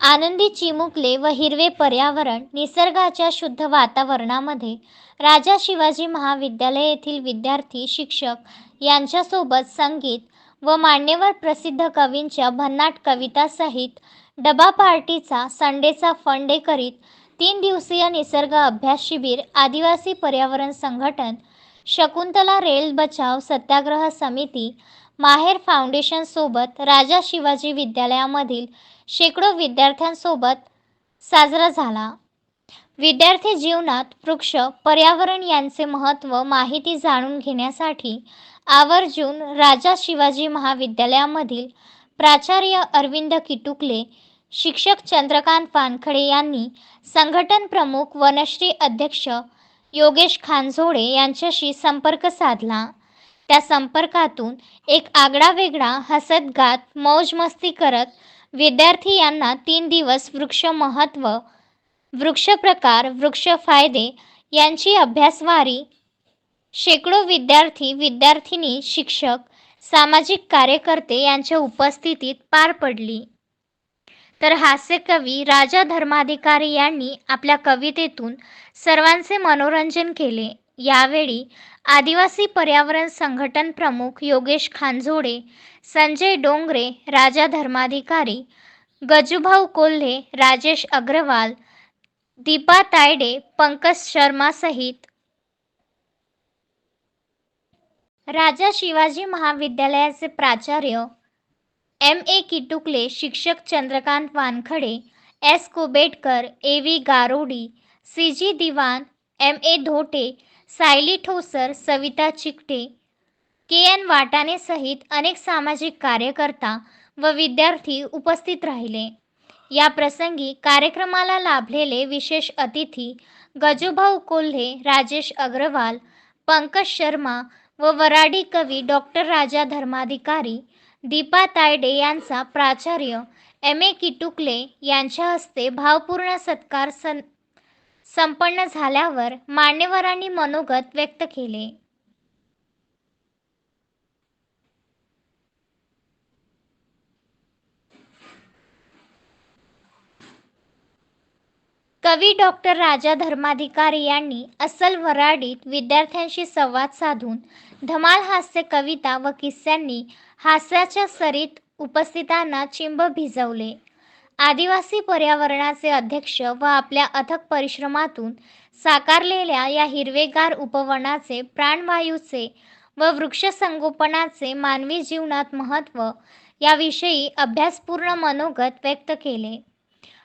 आनंदी चिमुकले व हिरवे पर्यावरण निसर्गाच्या शुद्ध वातावरणामध्ये राजा शिवाजी महाविद्यालय येथील विद्यार्थी शिक्षक यांच्यासोबत संगीत व मान्यवर प्रसिद्ध कवींच्या भन्नाट कवितासहित डबा पार्टीचा संडेचा फंडे करीत तीन दिवसीय निसर्ग अभ्यास शिबिर आदिवासी पर्यावरण संघटन शकुंतला रेल बचाव सत्याग्रह समिती माहेर फाउंडेशनसोबत राजा शिवाजी विद्यालयामधील शेकडो विद्यार्थ्यांसोबत साजरा झाला. विद्यार्थी जीवनात वृक्ष पर्यावरण यांचे महत्त्व माहिती जाणून घेण्यासाठी आवर्जून राजा शिवाजी महाविद्यालयामधील प्राचार्य अरविंद किटुकले शिक्षक चंद्रकांत पानखडे यांनी संघटन प्रमुख वनश्री अध्यक्ष योगेश खानझोडे यांच्याशी संपर्क साधला. त्या संपर्कातून एक आगळावेगळा हसत गात मौज मस्ती करत विद्यार्थी यांना तीन दिवस वृक्ष महत्त्व वृक्ष प्रकार वृक्ष फायदे यांची अभ्यासवारी. शेकडो विद्यार्थी विद्यार्थिनी शिक्षक सामाजिक कार्यकर्ते यांच्या उपस्थितीत पार पडली. तर हास्यकवी राजा धर्माधिकारी यांनी आपल्या कवितेतून सर्वांचे मनोरंजन केले. यावेळी आदिवासी पर्यावरण संघटन प्रमुख योगेश खानझोडे संजय डोंगरे राजा धर्माधिकारी गजूभाऊ कोल्हे राजेश अग्रवाल दीपा तायडे पंकज शर्मासहित राजा शिवाजी महाविद्यालयाचे प्राचार्य एम ए किटुकले शिक्षक Chandrakant Wankhade S Kubetkar A V Garodi C G Diwan M A Dhote Sayali Thosar Savita Chikte K N Watane सहित अनेक सामाजिक कार्यकर्ता व विद्यार्थी उपस्थित राहिले. या प्रसंगी कार्यक्रमाला लाभलेले विशेष अतिथी गजूभाऊ कोल्हे राजेश अग्रवाल पंकज शर्मा व वराडी कवी डॉक्टर राजा धर्माधिकारी दीपा तायडे यांचा प्राचार्य एम ए किटुकले यांच्या हस्ते भावपूर्ण सत्कार सन संपन्न झाल्यावर मान्यवरांनी मनोगत व्यक्त केले. कवी डॉक्टर राजा धर्माधिकारी यांनी अस्सल वराडीत विद्यार्थ्यांशी संवाद साधून धमाल हास्य कविता व किस्स्यांनी हास्याच्या सरीत उपस्थितांना चिंब भिजवले. आदिवासी पर्यावरणाचे अध्यक्ष व आपल्या अथक परिश्रमातून साकारलेल्या या हिरवेगार उपवनाचे प्राणवायूचे व वृक्षसंगोपनाचे मानवी जीवनात महत्त्व याविषयी अभ्यासपूर्ण मनोगत व्यक्त केले.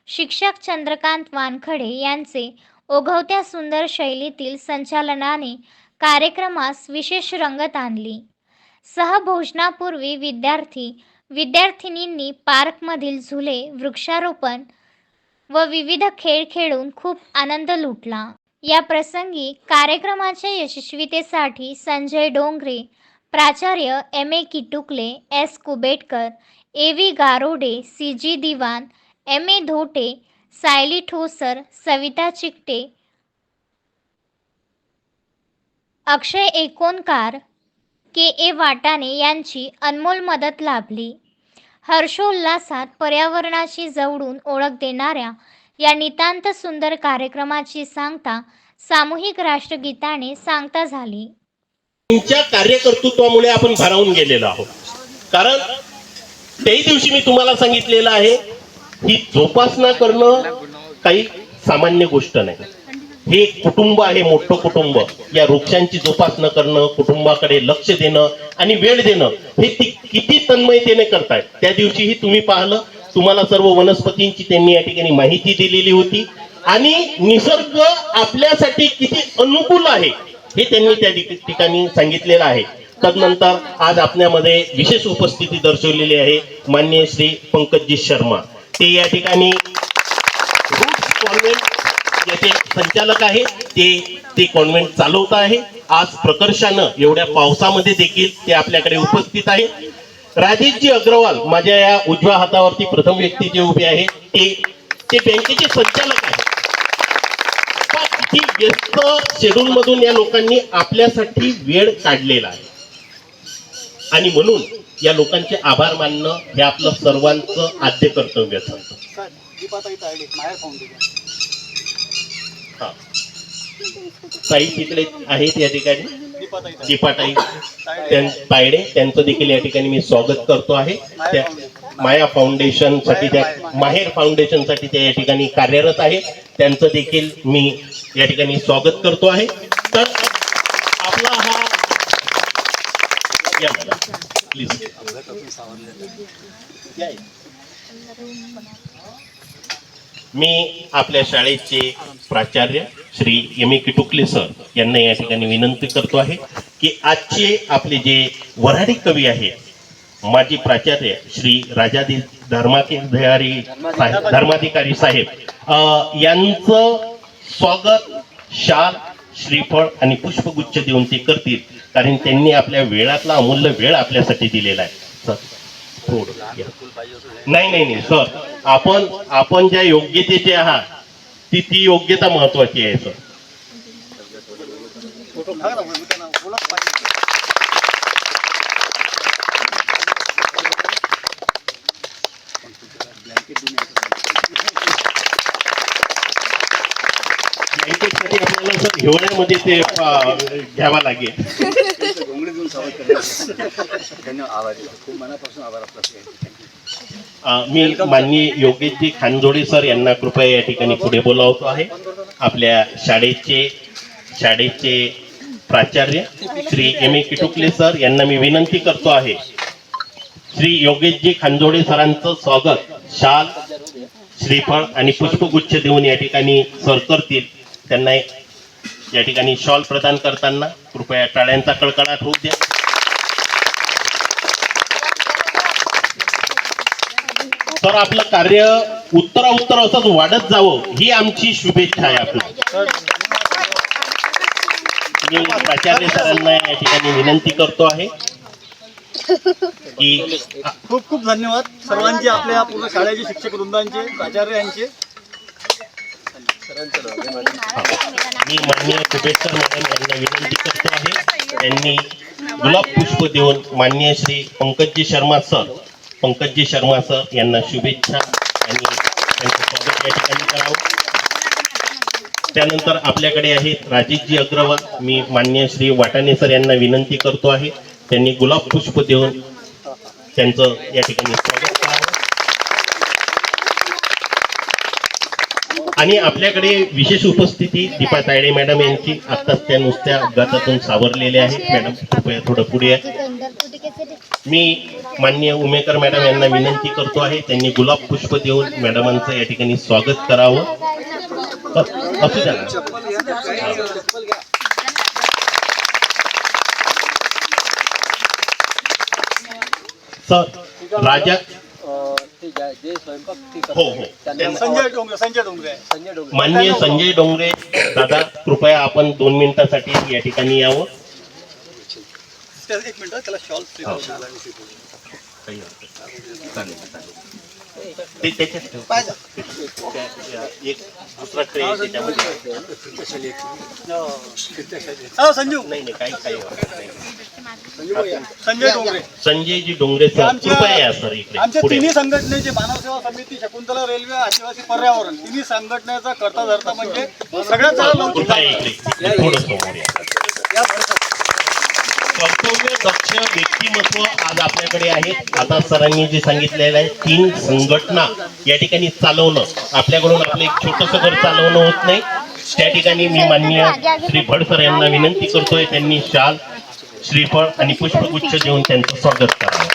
शिक्षक चंद्रकांत वानखडे यांचे ओघवत्या सुंदर शैलीतील संचालनाने कार्यक्रमास विशेष रंगत आणली. सहभोजनापूर्वी विद्यार्थी विद्यार्थिनींनी पार्कमधील झुले वृक्षारोपण व विविध खेळ खेळून खूप आनंद लुटला. या प्रसंगी कार्यक्रमाच्या यशस्वीतेसाठी संजय डोंगरे प्राचार्य M A Kitukale S Kubetkar A V Garode C G Diwan M A Dhote Sayali Thosar Savita Chikte Akshay Ekonkar K A Watane यांची अनमोल मदत लाभली. हर्षोल्लासात पर्यावरणाशी जवळून ओळख देणाऱ्या या नितांत सुंदर कार्यक्रमाची सांगता सामूहिक राष्ट्रगीताने सांगता झाली. तुमच्या कार्यकर्तृत्वामुळे आपण भारावून गेलेलो आहोत. कारण त्याही दिवशी मी तुम्हाला सांगितलेलं आहे ही जोपासना करणं काही सामान्य गोष्ट नाही. हे कुटुंब आहे मोठं कुटुंब. या वृक्षांची जोपासना करणं कुटुंबाकडे लक्ष देणं आणि वेळ देणं हे ती किती तन्मयतेने करतायत. त्या दिवशीही तुम्ही पाहिलं तुम्हाला सर्व वनस्पतींची त्यांनी या ठिकाणी माहिती दिलेली होती. आणि निसर्ग आपल्यासाठी किती अनुकूल आहे हे त्यांनी त्या ठिक- ठिकाणी सांगितलेलं आहे. तदनंतर आज आपल्यामध्ये विशेष उपस्थिती दर्शवलेली आहे माननीय श्री पंकजी शर्मा. ते या ठिकाणी याचे संचालक आहे. ते ते कॉन्व्हेंट चालवत आहे. आज प्रकर्षानं एवढ्या पावसामध्ये देखील ते आपल्याकडे उपस्थित आहे राजेशजी अग्रवाल माझ्या या उजव्या हातावरती प्रथम व्यक्ती जे उभे आहे ते ते बँकेचे संचालक आहे किती व्यस्त शेड्यूल मधून या लोकांनी आपल्यासाठी वेळ काढलेला आहे. आणि म्हणून या लोकांचे आभार मानणं हे आपलं सर्वांचं आद्य कर्तव्य ठरतं सर दीपाताई तायडे मायर फाउंडेशन हा. ताई तिकडे आहेत या ठिकाणी? दीपाताई तायडे त्यां- तायडे त्यांचं देखील या ठिकाणी मी स्वागत करतो आहे. त्या माया फाउंडेशनसाठी त्या माहेर फाउंडेशनसाठी त्या या ठिकाणी कार्यरत आहे. त्यांचं देखील मी या ठिकाणी स्वागत करतो आहे. तर आपला हा या प्लीज मी आपल्या शाळेचे प्राचार्य Shri M A Kitukale sir यांना या ठिकाणी विनंती करतो आहे की आजचे आपले जे वऱ्हाडी कवी आहेत माजी प्राचार्य श्री राजादी धर्माधिकारी साहेब धर्माधिकारी साहेब यांचं स्वागत शाल श्रीफळ आणि पुष्पगुच्छ देऊन ते करतील कारण त्यांनी आपल्या वेळातला अमूल्य वेळ आपल्यासाठी दिलेला आहे. सर थोडं नाही नाही नाही सर आपण आपण ज्या योग्यतेचे आहात ती ती योग्यता महत्वाची आहे सर ब्लँकेटसाठी आपल्याला सर हिवाळ्यामध्ये ते घ्यावा लागेल. घेऊन देऊन सावध करण्यासाठी धन्यवाद. आभार खूप मनापासून आभार आपला मी माननीय योगेशजी खानजोडे सर यांना कृपया या ठिकाणी पुढे बोलावतो आहे. आपल्या शाळेचे शाळेचे प्राचार्य Shri M A Kitukale sir यांना मी विनंती करतो आहे. श्री योगेशजी खानजोडे सरांचं स्वागत. शाल श्रीफळ आणि पुष्पगुच्छ देऊन या ठिकाणी सर करतील. त्यांना या ठिकाणी शॉल प्रदान करताना कृपया टाळ्यांचा कडकडाट होऊ द्या. तर आपलं कार्य उत्तरा उत्तर असंच वाढत जावं ही आमची शुभेच्छा आहे आपली मी प्राचार्य सरांना या ठिकाणी विनंती करतो आहे की खूप खूप धन्यवाद सर्वांचे आपल्या पूर्ण शाळेचे शिक्षक वृंदांचे प्राचार्य यांचे. मी माननीय कुबेकर मॅडम यांना विनंती करतो आहे. त्यांनी गुलाब पुष्प देऊन माननीय श्री पंकजी शर्मा सर पंकजी शर्मा सर यांना शुभेच्छा आणि त्यांचं स्वागत या ठिकाणी करावं. त्यानंतर आपल्याकडे आहेत राजेशजी अग्रवाल. मी मान्य श्री वाटाणे सर यांना विनंती करतो आहे. त्यांनी गुलाब पुष्प देऊन त्यांचं या ठिकाणी स्वागत करावं आणि आपल्याकडे विशेष उपस्थिती दीपा तायडे मॅडम यांची आत्ताच त्या नुसत्या अपघातातून सावरलेल्या आहेत मॅडम कृपया थोडं पुढे या. मी माननीय उमेकर मॅडम यांना विनंती करतो आहे त्यांनी गुलाब पुष्प देऊन मॅडमांचं या ठिकाणी स्वागत करावं. असू द्या सर राजा हो हो. त्यांना- संजय डोंगरे संजय डोंगरे. माननीय संजय डोंगरे दादा कृपया आपण दोन मिनिटासाठी या ठिकाणी यावं. एक मिनिट त्याला शॉल ते त्याच्यात ठेव. त्या- त्या- एक दुसरा ट्रे आहे त्याच्यामध्ये. हा संजू. नाही नाही काही काही हरकत नाही. संजय डोंगरे. संजयजी डोंगरे सर आमच्या- कृपया या सर इकडे आमच्या पुढे. तिन्ही संघटनेचे मानव सेवा समिती शकुंतला रेल्वे आदिवासी पर्यावरण तिन्ही संघटनेचा करता धरता म्हणजे सगळ्यात चांगला लवचिक कृपया इकडे थोडं समोर या. कर्तव्य दक्ष व्यक्तिमत्व आज आपल्याकडे आहे. आता सरांनी जे सांगितलेलं आहे तीन संघटना या ठिकाणी चालवणं. आपल्याकडून आपलं एक छोटस घर चालवणं होत नाही. त्या ठिकाणी मी माननीय श्री भड सर यांना विनंती करतोय त्यांनी शाल श्रीफळ आणि पुष्पगुच्छ देऊन त्यांचं स्वागत करावं.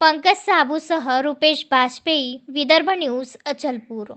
પંકજ સાબુ સહ રૂપેશ બાજપેયી વિદર્ભ ન્યૂઝ અચલપુર